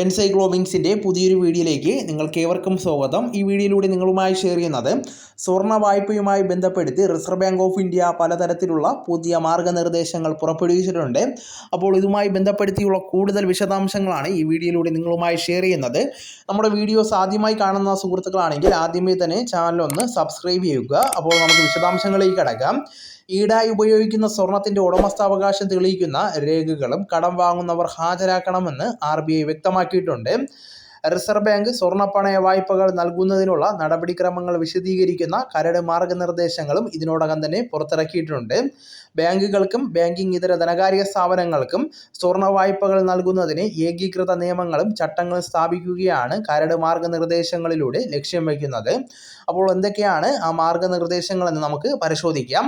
എൻസൈക്ലോമിങ്സിന്റെ പുതിയൊരു വീഡിയോയിലേക്ക് നിങ്ങൾക്ക് ഏവർക്കും സ്വാഗതം. ഈ വീഡിയോയിലൂടെ നിങ്ങളുമായി ഷെയർ ചെയ്യുന്നത് സ്വർണ വായ്പയുമായി ബന്ധപ്പെടുത്തി റിസർവ് ബാങ്ക് ഓഫ് ഇന്ത്യ പലതരത്തിലുള്ള പുതിയ മാർഗനിർദ്ദേശങ്ങൾ പുറപ്പെടുവിച്ചിട്ടുണ്ട്. അപ്പോൾ ഇതുമായി ബന്ധപ്പെടുത്തിയുള്ള കൂടുതൽ വിശദാംശങ്ങളാണ് ഈ വീഡിയോയിലൂടെ നിങ്ങളുമായി ഷെയർ ചെയ്യുന്നത്. നമ്മുടെ വീഡിയോസ് ആദ്യമായി കാണുന്ന സുഹൃത്തുക്കളാണെങ്കിൽ ആദ്യമേ തന്നെ ചാനൽ ഒന്ന് സബ്സ്ക്രൈബ് ചെയ്യുക. അപ്പോൾ നമുക്ക് വിശദാംശങ്ങളിലേക്ക് കിടക്കാം. ഈടായി ഉപയോഗിക്കുന്ന സ്വർണത്തിന്റെ ഉടമസ്ഥാവകാശം തെളിയിക്കുന്ന രേഖകളും കടം വാങ്ങുന്നവർ ഹാജരാക്കണമെന്ന് ആർ ബി ഐ വ്യക്തമാക്കിയിട്ടുണ്ട്. റിസർവ് ബാങ്ക് സ്വർണപ്പണയ വായ്പകൾ നൽകുന്നതിനുള്ള നടപടിക്രമങ്ങൾ വിശദീകരിക്കുന്ന കരട് മാർഗനിർദ്ദേശങ്ങളും ഇതിനോടകം തന്നെ പുറത്തിറക്കിയിട്ടുണ്ട്. ബാങ്കുകൾക്കും ബാങ്കിംഗ് ഇതര ധനകാര്യ സ്ഥാപനങ്ങൾക്കും സ്വർണ വായ്പകൾ നൽകുന്നതിന് ഏകീകൃത നിയമങ്ങളും ചട്ടങ്ങളും സ്ഥാപിക്കുകയാണ് കരട് മാർഗനിർദ്ദേശങ്ങളിലൂടെ ലക്ഷ്യം വയ്ക്കുന്നത്. അപ്പോൾ എന്തൊക്കെയാണ് ആ മാർഗനിർദ്ദേശങ്ങളെന്ന് നമുക്ക് പരിശോധിക്കാം.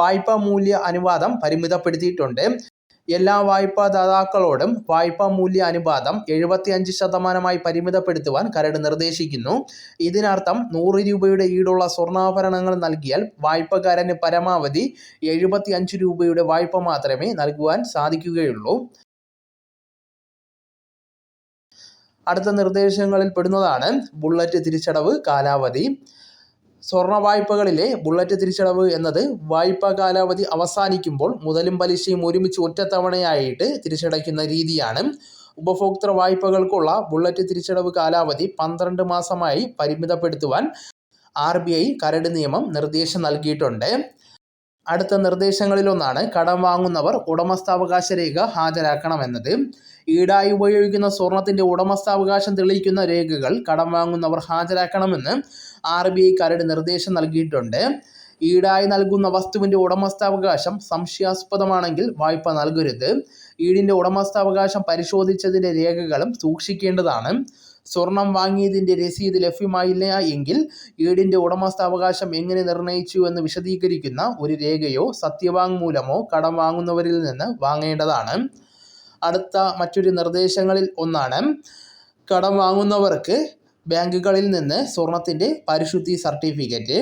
വായ്പാ മൂല്യ അനുവാദം പരിമിതപ്പെടുത്തിയിട്ടുണ്ട്. എല്ലാ വായ്പാദാതാക്കളോടും വായ്പാ മൂല്യ അനുപാതം എഴുപത്തിയഞ്ച് ശതമാനമായി പരിമിതപ്പെടുത്തുവാൻ കരട് നിർദ്ദേശിക്കുന്നു. ഇതിനർത്ഥം നൂറ് രൂപയുടെ ഈടുള്ള സ്വർണാഭരണങ്ങൾ നൽകിയാൽ വായ്പക്കാരന് പരമാവധി എഴുപത്തിയഞ്ച് രൂപയുടെ വായ്പ മാത്രമേ നൽകുവാൻ സാധിക്കുകയുള്ളൂ. അടുത്ത നിർദ്ദേശങ്ങളിൽ പെടുന്നതാണ് ബുള്ളറ്റ് തിരിച്ചടവ് കാലാവധി. സ്വർണ വായ്പകളിലെ ബുള്ളറ്റ് തിരിച്ചടവ് എന്നത് വായ്പാ കാലാവധി അവസാനിക്കുമ്പോൾ മുതലും പലിശയും ഒരുമിച്ച് ഒറ്റത്തവണയായിട്ട് തിരിച്ചടയ്ക്കുന്ന രീതിയാണ്. ഉപഭോക്തൃ വായ്പകൾക്കുള്ള ബുള്ളറ്റ് തിരിച്ചടവ് കാലാവധി പന്ത്രണ്ട് മാസമായി പരിമിതപ്പെടുത്തുവാൻ ആർ ബി ഐ കരട് നിയമം നിർദ്ദേശം നൽകിയിട്ടുണ്ട്. അടുത്ത നിർദ്ദേശങ്ങളിലൊന്നാണ് കടം വാങ്ങുന്നവർ ഉടമസ്ഥാവകാശ രേഖ ഹാജരാക്കണമെന്നത്. ഈടായി ഉപയോഗിക്കുന്ന സ്വർണത്തിന്റെ ഉടമസ്ഥാവകാശം തെളിയിക്കുന്ന രേഖകൾ കടം വാങ്ങുന്നവർ ഹാജരാക്കണമെന്ന് ആർ ബി ഐ കരട് നിർദ്ദേശം നൽകിയിട്ടുണ്ട്. ഈടായി നൽകുന്ന വസ്തുവിന്റെ ഉടമസ്ഥാവകാശം സംശയാസ്പദമാണെങ്കിൽ വായ്പ നൽകരുത്. ഈടിന്റെ ഉടമസ്ഥാവകാശം പരിശോധിച്ചതിന്റെ രേഖകളും സൂക്ഷിക്കേണ്ടതാണ്. സ്വർണം വാങ്ങിയതിന്റെ രസീത് ലഭ്യമായില്ല എങ്കിൽ ഈടിന്റെ ഉടമസ്ഥാവകാശം എങ്ങനെ നിർണയിച്ചു എന്ന് വിശദീകരിക്കുന്ന ഒരു രേഖയോ സത്യവാങ്മൂലമോ കടം വാങ്ങുന്നവരിൽ നിന്ന് വാങ്ങേണ്ടതാണ്. അടുത്ത മറ്റൊരു നിർദ്ദേശങ്ങളിൽ ഒന്നാണ് കടം വാങ്ങുന്നവർക്ക് ബാങ്കുകളിൽ നിന്ന് സ്വർണത്തിന്റെ പരിശുദ്ധി സർട്ടിഫിക്കറ്റ്.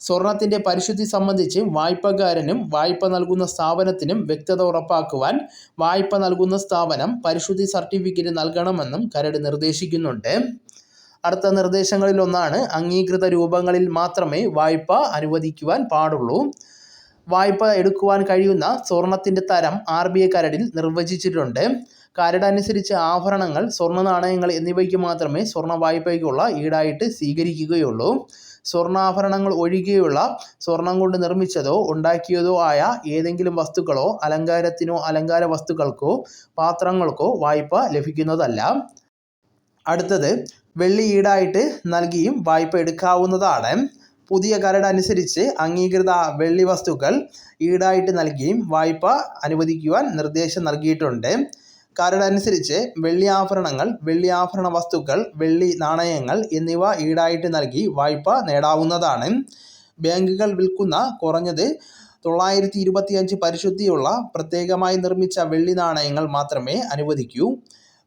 സ്വർണത്തിന്റെ പരിശുദ്ധി സംബന്ധിച്ച് വായ്പക്കാരനും വായ്പ നൽകുന്ന സ്ഥാപനത്തിനും വ്യക്തത ഉറപ്പാക്കുവാൻ വായ്പ നൽകുന്ന സ്ഥാപനം പരിശുദ്ധി സർട്ടിഫിക്കറ്റ് നൽകണമെന്നും കരട് നിർദ്ദേശിക്കുന്നുണ്ട്. അടുത്ത നിർദ്ദേശങ്ങളിൽ ഒന്നാണ് അംഗീകൃത രൂപങ്ങളിൽ മാത്രമേ വായ്പ അനുവദിക്കുവാൻ പാടുള്ളൂ. വായ്പ എടുക്കുവാൻ കഴിയുന്ന സ്വർണത്തിന്റെ തരം ആർ ബി ഐ കരടിൽ നിർവചിച്ചിട്ടുണ്ട്. കരട് അനുസരിച്ച് ആഭരണങ്ങൾ സ്വർണ നാണയങ്ങൾ എന്നിവയ്ക്ക് മാത്രമേ സ്വർണ വായ്പയ്ക്കുള്ള ഈടായിട്ട് സ്വീകരിക്കുകയുള്ളൂ. സ്വർണാഭരണങ്ങൾ ഒഴികെയുള്ള സ്വർണം കൊണ്ട് നിർമ്മിച്ചതോ ഉണ്ടാക്കിയതോ ആയ ഏതെങ്കിലും വസ്തുക്കളോ അലങ്കാരത്തിനോ അലങ്കാര വസ്തുക്കൾക്കോ പാത്രങ്ങൾക്കോ വായ്പ ലഭിക്കുന്നതല്ല. അടുത്തത് വെള്ളി ഈടായിട്ട് നൽകിയും വായ്പ എടുക്കാവുന്നതാണ്. പുതിയ കരട് അനുസരിച്ച് അംഗീകൃത വെള്ളി വസ്തുക്കൾ ഈടായിട്ട് നൽകിയും വായ്പ അനുവദിക്കുവാൻ നിർദ്ദേശം നൽകിയിട്ടുണ്ട്. കരട് അനുസരിച്ച് വെള്ളി ആഭരണങ്ങൾ വെള്ളി ആഭരണ വസ്തുക്കൾ വെള്ളി നാണയങ്ങൾ എന്നിവ ഈടായിട്ട് നൽകി വായ്പ നേടാവുന്നതാണ്. ബാങ്കുകൾ വിൽക്കുന്ന കുറഞ്ഞത് തൊള്ളായിരത്തി ഇരുപത്തിയഞ്ച് പരിശുദ്ധിയുള്ള പ്രത്യേകമായി നിർമ്മിച്ച വെള്ളി നാണയങ്ങൾ മാത്രമേ അനുവദിക്കൂ.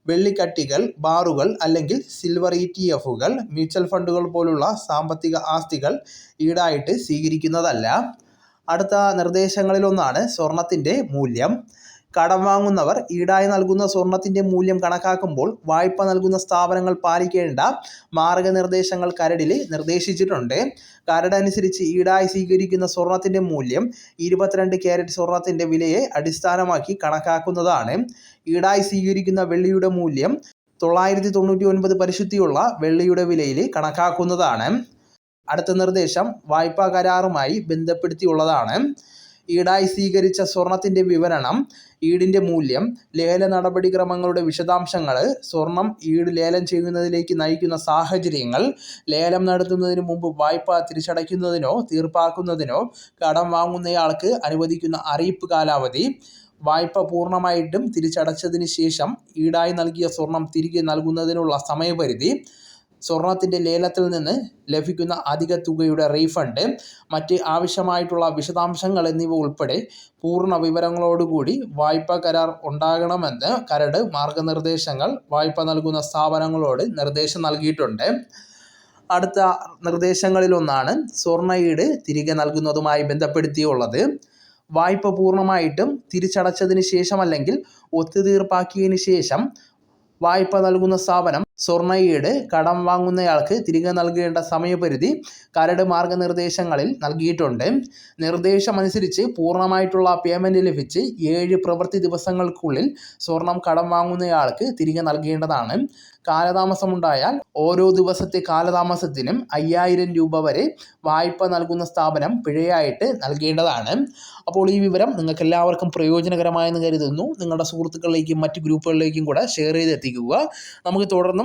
വെള്ളിക്കട്ടികൾ ബാറുകൾ അല്ലെങ്കിൽ സിൽവർ ഇ ടി എഫുകൾ മ്യൂച്വൽ ഫണ്ടുകൾ പോലുള്ള സാമ്പത്തിക ആസ്തികൾ ഈടായിട്ട് സ്വീകരിക്കുന്നതല്ല. അടുത്ത നിർദ്ദേശങ്ങളിലൊന്നാണ് സ്വർണത്തിന്റെ മൂല്യം. കടം വാങ്ങുന്നവർ ഈടായി നൽകുന്ന സ്വർണത്തിന്റെ മൂല്യം കണക്കാക്കുമ്പോൾ വായ്പ നൽകുന്ന സ്ഥാപനങ്ങൾ പാലിക്കേണ്ട മാർഗനിർദ്ദേശങ്ങൾ കരടിൽ നിർദ്ദേശിച്ചിട്ടുണ്ട്. കരട് അനുസരിച്ച് ഈടായി സ്വീകരിക്കുന്ന സ്വർണത്തിന്റെ മൂല്യം ഇരുപത്തിരണ്ട് ക്യാരറ്റ് സ്വർണത്തിന്റെ വിലയെ അടിസ്ഥാനമാക്കി കണക്കാക്കുന്നതാണ്. ഈടായി സ്വീകരിക്കുന്ന വെള്ളിയുടെ മൂല്യം തൊള്ളായിരത്തി തൊണ്ണൂറ്റി ഒൻപത് പരിശുദ്ധിയുള്ള വെള്ളിയുടെ വിലയിൽ കണക്കാക്കുന്നതാണ്. അടുത്ത നിർദ്ദേശം വായ്പാ കരാറുമായി ബന്ധപ്പെടുത്തിയുള്ളതാണ്. ഈടായി സ്വീകരിച്ച സ്വർണത്തിന്റെ വിവരണം ഈടിന്റെ മൂല്യം ലേല നടപടിക്രമങ്ങളുടെ വിശദാംശങ്ങൾ സ്വർണം ഈട് ലേലം ചെയ്യുന്നതിലേക്ക് നയിക്കുന്ന സാഹചര്യങ്ങൾ ലേലം നടത്തുന്നതിന് മുമ്പ് വായ്പ തിരിച്ചടയ്ക്കുന്നതിനോ തീർപ്പാക്കുന്നതിനോ കടം വാങ്ങുന്നയാൾക്ക് അനുവദിക്കുന്ന അറിയിപ്പ് കാലാവധി വായ്പ പൂർണമായിട്ടും തിരിച്ചടച്ചതിന് ശേഷം ഈടായി നൽകിയ സ്വർണം തിരികെ നൽകുന്നതിനുള്ള സമയപരിധി സ്വർണത്തിന്റെ ലേലത്തിൽ നിന്ന് ലഭിക്കുന്ന അധിക തുകയുടെ റീഫണ്ട് മറ്റ് ആവശ്യമായിട്ടുള്ള വിശദാംശങ്ങൾ എന്നിവ ഉൾപ്പെടെ പൂർണ വിവരങ്ങളോടുകൂടി വായ്പാ കരാർ ഉണ്ടാകണമെന്ന് കരട് മാർഗനിർദ്ദേശങ്ങൾ വായ്പ നൽകുന്ന സ്ഥാപനങ്ങളോട് നിർദ്ദേശം നൽകിയിട്ടുണ്ട്. അടുത്ത നിർദ്ദേശങ്ങളിലൊന്നാണ് സ്വർണ ഈട് തിരികെ നൽകുന്നതുമായി ബന്ധപ്പെടുത്തിയുള്ളത്. വായ്പ പൂർണമായിട്ടും തിരിച്ചടച്ചതിന് ശേഷം അല്ലെങ്കിൽ ഒത്തുതീർപ്പാക്കിയതിന് ശേഷം വായ്പ നൽകുന്ന സ്ഥാപനം സ്വർണ ഈട് കടം വാങ്ങുന്നയാൾക്ക് തിരികെ നൽകേണ്ട സമയപരിധി കരട് മാർഗനിർദ്ദേശങ്ങളിൽ നൽകിയിട്ടുണ്ട്. നിർദ്ദേശമനുസരിച്ച് പൂർണമായിട്ടുള്ള പേയ്മെന്റ് ലഭിച്ച് ഏഴ് പ്രവൃത്തി ദിവസങ്ങൾക്കുള്ളിൽ സ്വർണം കടം വാങ്ങുന്നയാൾക്ക് തിരികെ നൽകേണ്ടതാണ്. കാലതാമസമുണ്ടായാൽ ഓരോ ദിവസത്തെ കാലതാമസത്തിനും അയ്യായിരം രൂപ വരെ വായ്പ നൽകുന്ന സ്ഥാപനം പിഴയായിട്ട് നൽകേണ്ടതാണ്. അപ്പോൾ ഈ വിവരം നിങ്ങൾക്ക് എല്ലാവർക്കും പ്രയോജനകരമായെന്ന് കരുതുന്നു. നിങ്ങളുടെ സുഹൃത്തുക്കളിലേക്കും മറ്റ് ഗ്രൂപ്പുകളിലേക്കും കൂടെ ഷെയർ ചെയ്ത് എത്തിക്കുക നമുക്ക് തുടർന്നും